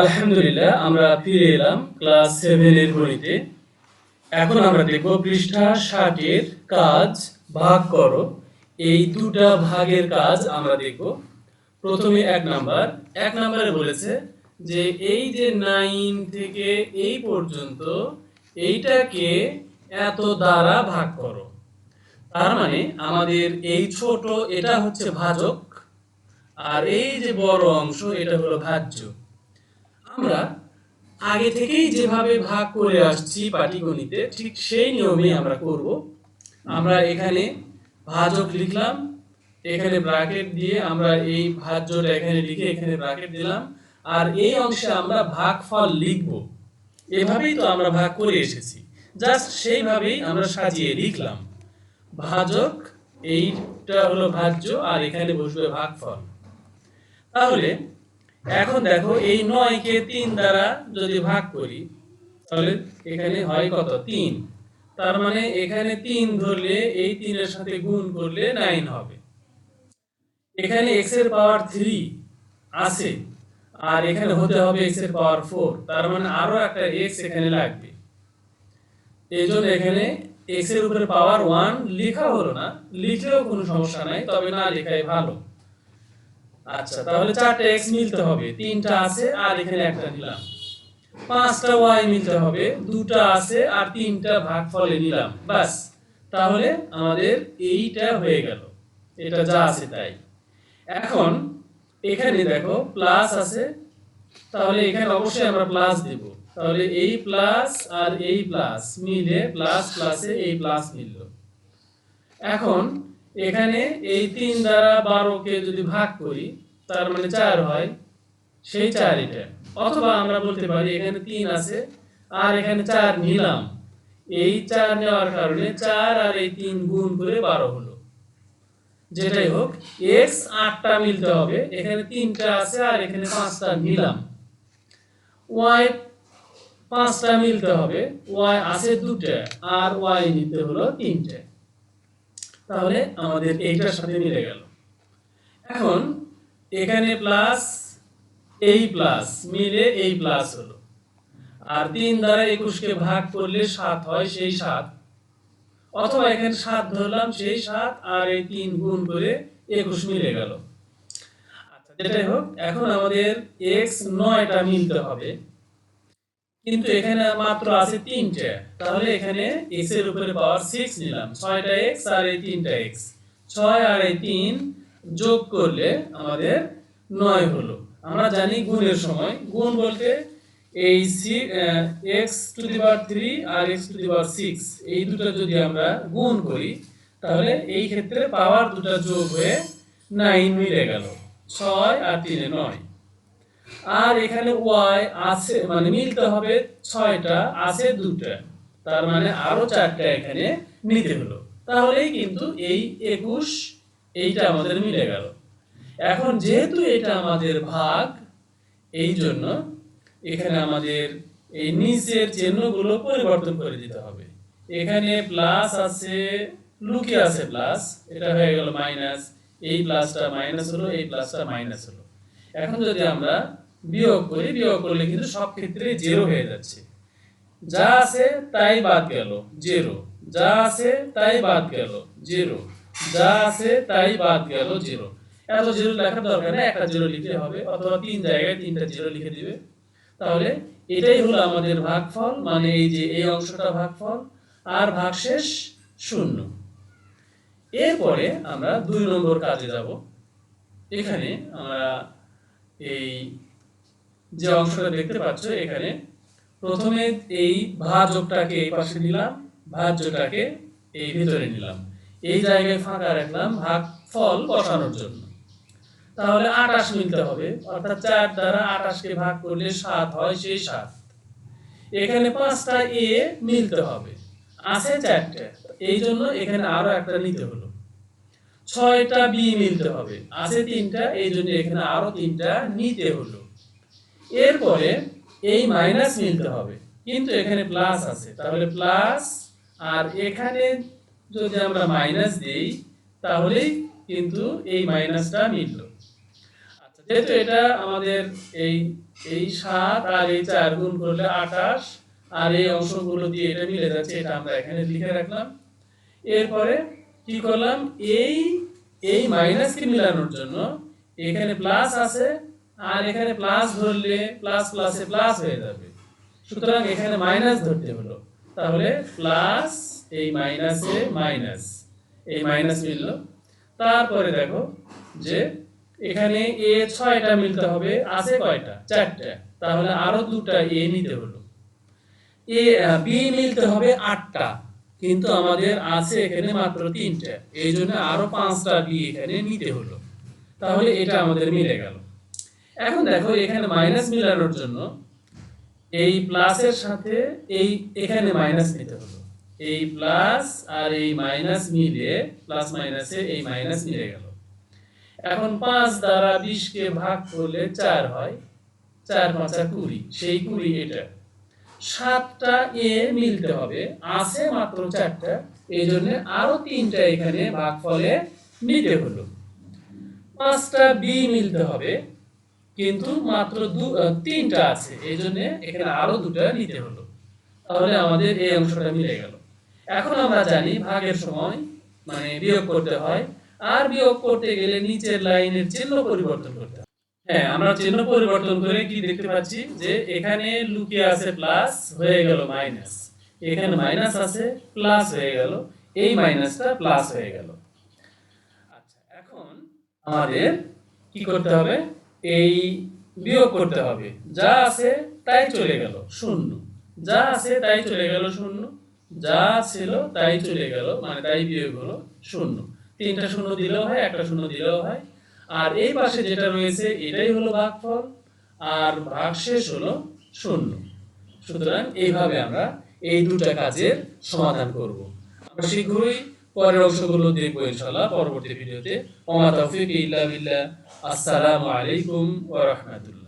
আলহামদুলিল্লাহ, আমরা ফিরে এলাম ক্লাস সেভেনের গণিতে এখন আমরা দেখব পৃষ্ঠা ষাটের কাজ, ভাগ করো। এই দুটা ভাগের কাজ আমরা দেখব। প্রথমে এক নাম্বার। এক নাম্বারে বলেছে যে, এই যে নাইন থেকে এই পর্যন্ত এইটাকে এত দ্বারা ভাগ করো। তার মানে আমাদের এই ছোট এটা হচ্ছে ভাজক, আর এই যে বড় অংশ এটা হলো ভাজ্য। আমরা আগে থেকেই যেভাবে ভাগ করে আসছি পাটিগণিতে, ঠিক সেই নিয়মে আমরা করব। আমরা এখানে ভাজক লিখলাম, এখানে ব্র্যাকেট দিয়ে আমরা এই ভাজ্যটা এখানে লিখে এখানে ব্র্যাকেট দিলাম, আর এই অংশে আমরা ভাগফল লিখব। এভাবেই তো আমরা ভাগ করে এসেছি। জাস্ট সেইভাবেই আমরা সাজিয়ে লিখলাম। ভাজক, এইটা হলো ভাজ্য, আর এখানে বসবে ভাগফল। তাহলে এখন দেখো, এই নয়কে তিন দ্বারা যদি ভাগ করি, তাহলে এখানে হয় কত? তিন। তার মানে এখানে তিন ধরলে এই তিনের সাথে গুণ করলে নাইন হবে। এখানে এক্সের পাওয়ার থ্রি আছে, আর এখানে হতে হবে এক্সের পাওয়ার ফোর তার মানে আরও একটা এক্স এখানে লাগবে। এই জন্য এখানে এক্সের উপরে পাওয়ার ওয়ান লেখা হলো না। লিখলেও কোনো সমস্যা নাই, তবে না লেখাই ভালো। আচ্ছা তাহলে চারটে এক্স মিলতে হবে। তিনটা আছে, আর এখানে একটা নিলাম। পাঁচটা ওয়াই মিলতে হবে, দুটা আছে, আর তিনটা ভাগ ফলে নিলাম। বাস তাহলে আমাদের এইটা হয়ে গেল। এটা যা আছে তাই। এখন এখানে দেখো প্লাস আছে। তাহলে এখানে অবশ্যই আমরা প্লাস দেব। তাহলে এই প্লাস আর এই প্লাস মিলে প্লাস প্লাসে এই প্লাস মিলল। এখন এখানে এই তিন দ্বারা বারোকে যদি ভাগ করি, তার মানে চার হয়, সেই চার এটা। অথবা আমরা বলতে পারি এখানে তিন আছে, আর এখানে চার নিলাম। এই চার নেওয়ার কারণে চার আর এই তিন গুণ করে বারো হলো। যেটাই হোক, এক্স আটটা মিলতে হবে, এখানে তিনটা আছে আর এখানে পাঁচটা নিলাম। ওয়াই পাঁচটা মিলতে হবে, ওয়াই আছে দুটা আর ওয়াই নিতে হলো তিনটে। তাহলে আমাদের এইটার সাথে মিলে গেল। এখন এখানে প্লাস এই প্লাস মিলে এই প্লাস হলো। আর তিন দ্বারা একুশকে ভাগ করলে সাত হয় সেই সাত। অথবা এখানে সাত ধরলাম, সেই সাত, আর এই তিন গুণ করে একুশ মিলে গেল। আচ্ছা যেটাই হোক, এখন আমাদের এক্স নয়টা মিলতে হবে। কিন্তু এখানে মাত্র আছে তিনটে। তাহলে এখানে এক্সের উপরে পাওয়ার সিক্স নিলাম। ছয়টা এক্স আর এই তিনটা এক্স ছয় আর এই তিন যোগ করলে আমাদের নয় হলো। আমরা জানি গুণের সময়। গুণ বলতে এই x to the power three R x to the power six এই দুটো যদি আমরা গুণ করি, তাহলে এই ক্ষেত্রে পাওয়ার দুটো যোগ হয়ে নাইন মিলে গেল। ছয় আর তিনে নয়। আর এখানে ওয়াই আছে মানে মিলতে হবে ছয়টা, আছে দুটা। তার মানে আরও চারটা এখানে নিতে হলো। তাহলেই কিন্তু এই একুশ, এইটা আমাদের মিলে গেল। এখন যেহেতু এটা আমাদের ভাগ, এই জন্য এখানে আমাদের এই নিচের চিহ্নগুলো পরিবর্তন করে দিতে হবে। এখানে প্লাস আছে লুকে আছে প্লাস এটা হয়ে গেল মাইনাস এই প্লাসটা মাইনাস হলো, এই প্লাসটা মাইনাস হলো। এখন যদি আমরা বিয়োগ করি, বিয়োগ করলে কিন্তু সব ক্ষেত্রে জিরো হয়ে যাচ্ছে। যা আছে তাই বাদ গেল জিরো যা আছে তাই বাদ গেল জিরো যা আছে তাই বাদ গেল জিরো এত জিরো লেখার দরকার নেই, একটা জিরো লিখলে হবে, অথবা তিন জায়গায় তিনটা জিরো লিখে দিবে। তাহলে এটাই হলো আমাদের ভাগফল মানে এই যে এই অংশটা ভাগফল, আর ভাগশেষ শূন্য। এরপরে আমরা দুই নম্বর কাজে যাব। এখানে আমরা এই যে অংশটা দেখতে পাচ্ছ এখানে, প্রথমে এই ভাজকটাকে এই পাশে নিলাম ভাজ্যটাকে এই ভিতরে নিলাম। এই জায়গায় ফাঁকা রাখলাম ভাগ ফল বসানোর জন্য। তাহলে আটাশ মিলতে হবে, অর্থাৎ চার দ্বারা আটাশকে ভাগ করলে সাত হয় সেই সাত। এখানে পাঁচটা এ মিলতে হবে। আছে চারটে, এই জন্য এখানে আরও একটা নিতে হলো। ছয়টা বি মিলতে হবে, আছে তিনটা, এই জন্য এখানে আরও তিনটা নিতে হলো। এরপরে এই মাইনাস মিলতে হবে। কিন্তু এখানে প্লাস আছে। তাহলে প্লাস আর এখানে যদি আমরা মাইনাস দিই, তাহলেই কিন্তু এই মাইনাসটা মিলল। আচ্ছা যেহেতু এটা আমাদের এই এই সাত আর এই চার গুণ করলে আঠাশ, আর এই অংশগুলো দিয়ে এটা মিলে যাচ্ছে, এটা আমরা এখানে লিখে রাখলাম। এরপরে কি করলাম? এই এই মাইনাসকে মিলানোর জন্য এখানে প্লাস আছে আর এখানে প্লাস ধরলে প্লাস প্লাসে প্লাস হয়ে যাবে। সুতরাং এখানে মাইনাস ধরতে হলো। তাহলে প্লাস এই মাইনাসে মাইনাস এই মাইনাস মিলল। তারপরে দেখো যে এখানে এ ছয়টা মিলতে হবে, আছে কয়টা? চারটা। তাহলে আরও দুটা এ নিতে হলো। এ বি মিলতে হবে আটটা। কিন্তু আমাদের আছে এখানে মাত্র তিনটা। এই জন্য আরও পাঁচটা বি এখানে নিতে হলো। তাহলে এটা আমাদের মিলে গেল। এখন দেখো এখানে মাইনাস মিলানোর জন্য এই প্লাসের সাথে এই এখানে মাইনাস নিতে হলো এই প্লাস আর এই মাইনাস মিলে প্লাস মাইনাসে এই মাইনাস মিলে গেল। এখন পাঁচ দ্বারা বিশকে ভাগ করলে চার হয়। চার পাঁচা কুড়ি, সেই কুড়ি এটা। সাতটা এ মিলতে হবে, আছে মাত্র চারটা এই জন্য আরও তিনটা এখানে ভাগ ফলে নিতে হলো। পাঁচটা বি মিলতে হবে কিন্তু মাত্র দু তিনটা আছে। এই জন্য এখানে আরও দুটা নিতে হলো। তাহলে আমাদের এই অংশটা মিলে গেল। এখন আমরা জানি ভাগের সময় মানে বিয়োগ করতে হয়। আর বিয়োগ করতে গেলে নিচের লাইনের চিহ্ন পরিবর্তন করতে হয়। হ্যাঁ আমরা চিহ্ন পরিবর্তন করে কি দেখতে পাচ্ছি? যে এখানে লুকিয়ে আছে প্লাস, হয়ে গেল মাইনাস। এখানে মাইনাস আছে, প্লাস হয়ে গেল। এই মাইনাসটা প্লাস হয়ে গেল। আচ্ছা এখন আমাদের কি করতে হবে? এই বিয়োগ করতে হবে। যা আছে তাই চলে গেল শূন্য। যা আছে তাই চলে গেল শূন্য। যা ছিল তাই চলে গেল মানে তাই বিয়োগ হলো শূন্য। তিনটা শূন্য দিলেও হয়, একটা শূন্য দিলেও হয়। আর এই পাশে যেটা রয়েছে, এটাই হলো ভাগফল। আর ভাগশেষ হলো শূন্য। সুতরাং এইভাবে আমরা এই দুটা কাজের সমাধান করব। আমরা শীঘ্রই পরের অংশগুলো দেখব ইনশাআল্লাহ পরবর্তী ভিডিওতে। ওমা তৌফিক ইল্লা বিল্লাহ। আসসালামু আলাইকুম ওয়া রাহমাতুল্লাহ।